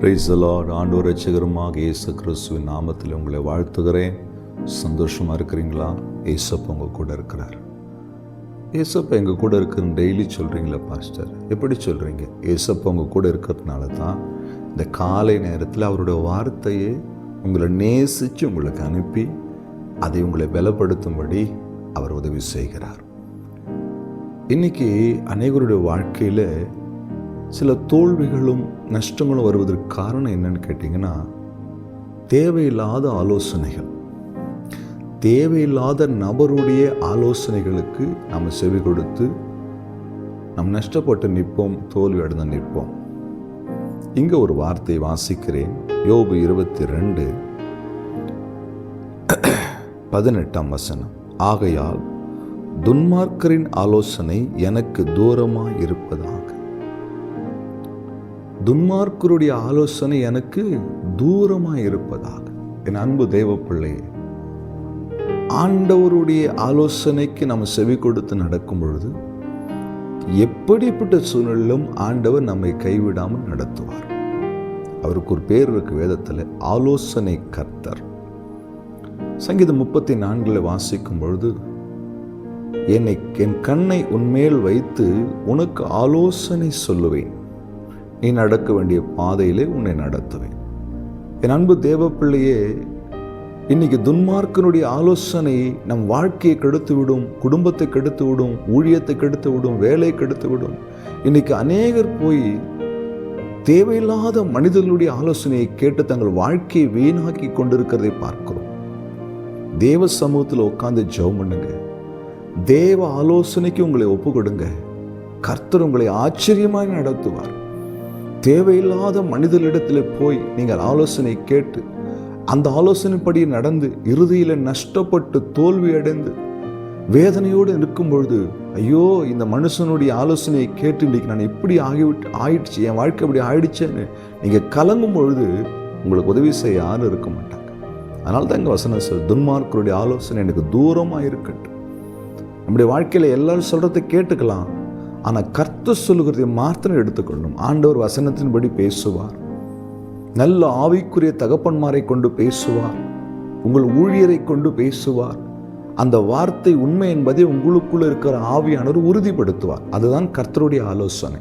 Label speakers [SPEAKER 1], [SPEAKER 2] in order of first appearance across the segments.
[SPEAKER 1] Price Lord ஆண்டவர் இயேசு கிறிஸ்துவின் நாமத்தில் உங்களை வாழ்த்துகிறேன். சந்தோஷமாக இருக்கிறீங்களா? ஏசப்பா உங்கள் கூட இருக்கிறார். ஏசப்பா எங்கள் கூட இருக்குன்னு டெய்லி சொல்கிறீங்களா பாஸ்டர் எப்படி சொல்கிறீங்க ஏசப்பா உங்கள் கூட இருக்கிறதுனால தான் இந்த காலை நேரத்தில் அவருடைய வார்த்தையை உங்களை நேசித்து உங்களுக்கு அனுப்பி அதை உங்களை பலப்படுத்தும்படி அவர் உதவி செய்கிறார். இன்னைக்கு அநேகருடைய வாழ்க்கையில் சில தோல்விகளும் நஷ்டங்களும் வருவதற்கு காரணம் என்னன்னு கேட்டிங்கன்னா தேவையில்லாத ஆலோசனைகள். தேவையில்லாத நபருடைய ஆலோசனைகளுக்கு நம்ம செவி கொடுத்து நம் நஷ்டப்பட்டு நிற்போம் தோல்வி அடைந்து நிற்போம். இங்கே ஒரு வார்த்தை வாசிக்கிறேன். யோபு இருபத்தி ரெண்டு பதினெட்டாம் வசனம். ஆகையால் துன்மார்க்கரின் ஆலோசனை எனக்கு தூரமாக இருப்பதா? துன்மார்க்கருடைய ஆலோசனை எனக்கு தூரமாக இருப்பதாக. என் அன்பு தேவ பிள்ளையே ஆண்டவருடைய ஆலோசனைக்கு நம்ம செவி கொடுத்து நடக்கும் பொழுது எப்படிப்பட்ட சூழ்நிலும் ஆண்டவர் நம்மை கைவிடாமல் நடத்துவார். அவருக்கு ஒரு பேர் இருக்கு வேதத்தில் ஆலோசனை கர்த்தர். சங்கீதம் முப்பத்தி நான்கில் வாசிக்கும் பொழுது என்னை என் கண்ணை உன்மேல் வைத்து உனக்கு ஆலோசனை சொல்லுவேன். நீ நடக்க வேண்டிய பாதையிலே உன்னை நடத்துவேன். என் அன்பு தேவப்பிள்ளையே இன்னைக்கு துன்மார்க்கனுடைய ஆலோசனை நம் வாழ்க்கையை கெடுத்து விடும் குடும்பத்தை கெடுத்து விடும் ஊழியத்தை கெடுத்து விடும் வேலை கெடுத்து விடும் இன்னைக்கு அநேகர் போய் தேவையில்லாத மனிதர்களுடைய ஆலோசனையை கேட்டு தங்கள் வாழ்க்கையை வீணாக்கி கொண்டிருக்கிறதை பார்க்கிறோம். தேவ சமூகத்தில் உட்காந்து ஜெபம் பண்ணுங்க. தேவ ஆலோசனைக்கு உங்களை ஒப்பு கொடுங்க கர்த்தர் உங்களை ஆச்சரியமாய் நடத்துவார். தேவையில்லாத மனிதர்களிடத்தில் போய் நீங்கள் ஆலோசனை கேட்டு அந்த ஆலோசனைப்படி நடந்து இறுதியில் நஷ்டப்பட்டு தோல்வி அடைந்து வேதனையோடு இருக்கும் பொழுது ஐயோ இந்த மனுஷனுடைய ஆலோசனையை கேட்டு இன்றைக்கி நான் இப்படி ஆகிவிட்டு ஆயிடுச்சு என் வாழ்க்கை இப்படி ஆயிடுச்சேன்னு நீங்கள் கலங்கும் பொழுது உங்களுக்கு உதவி செய்ய யாரும் இருக்க மாட்டாங்க. அதனால தான் எங்கள் வசனம் சார் துன்மார்க்கருடைய ஆலோசனை எனக்கு தூரமாக இருக்கட்டும். நம்முடைய வாழ்க்கையில் எல்லாரும் சொல்கிறத கேட்டுக்கலாம். ஆனால் கர்த்த சொல்லுகிறதை மாத்திரம் எடுத்துக்கொள்ளணும் ஆண்டவர் வசனத்தின்படி பேசுவார். நல்ல ஆவிக்குரிய தகப்பன்மாரை கொண்டு பேசுவார். உங்கள் ஊழியரை கொண்டு பேசுவார். அந்த வார்த்தை உண்மை என்பதை உங்களுக்குள்ள இருக்கிற ஆவியானவர் உறுதிப்படுத்துவார். அதுதான் கர்த்தருடைய ஆலோசனை.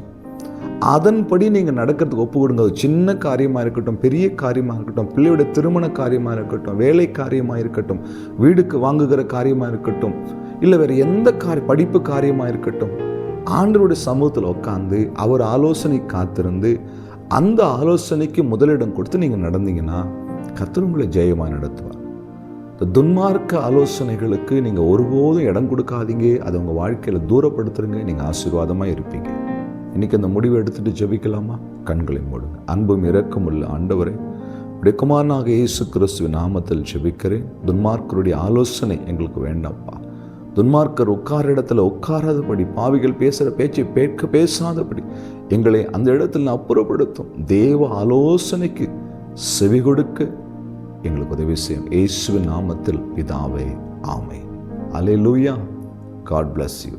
[SPEAKER 1] அதன்படி நீங்கள் நடக்கிறதுக்கு ஒப்பு கொடுங்க. அது சின்ன காரியமாக இருக்கட்டும் பெரிய காரியமாக இருக்கட்டும் பிள்ளையோட திருமண காரியமாக இருக்கட்டும் வேலை காரியமாக இருக்கட்டும் வீடுக்கு வாங்குகிற காரியமாக இருக்கட்டும் இல்லை வேறு எந்த காரிய படிப்பு காரியமாக இருக்கட்டும் ஆண்டருடைய சமூகத்தில் உட்காந்து அவர் ஆலோசனை காத்திருந்து அந்த ஆலோசனைக்கு முதலிடம் கொடுத்து நீங்கள் நடந்தீங்கன்னா கத்தர் உங்களை ஜெயமாக நடத்துவார். இந்த துன்மார்க்க ஆலோசனைகளுக்கு நீங்கள் ஒருபோதும் இடம் கொடுக்காதீங்க. அதை உங்கள் வாழ்க்கையில் தூரப்படுத்துருங்க நீங்கள் ஆசீர்வாதமாக இருப்பீங்க. இன்றைக்கி அந்த முடிவை எடுத்துகிட்டு ஜெபிக்கலாமா? கண்களை மூடுங்க. அன்பும் இறக்கம் உள்ள ஆண்டவரை குமாரனாக இயேசு கிறிஸ்துவின் நாமத்தில் ஜெபிக்கிறேன். துன்மார்க்கருடைய ஆலோசனை எங்களுக்கு வேண்டாம்ப்பா. துன்மார்க்கர் உட்கார இடத்துல உட்காராதபடி பாவிகள் பேசுகிற பேச்சை பேட்க பேசாதபடி எங்களை அந்த இடத்தில் அப்புறப்படுத்தும். தேவ ஆலோசனைக்கு செவி கொடுக்க எங்களுக்கு உதவி செய்யும். இயேசுவின் நாமத்தில் பிதாவே ஆமை அலே லூயா காட் பிளஸ் யூ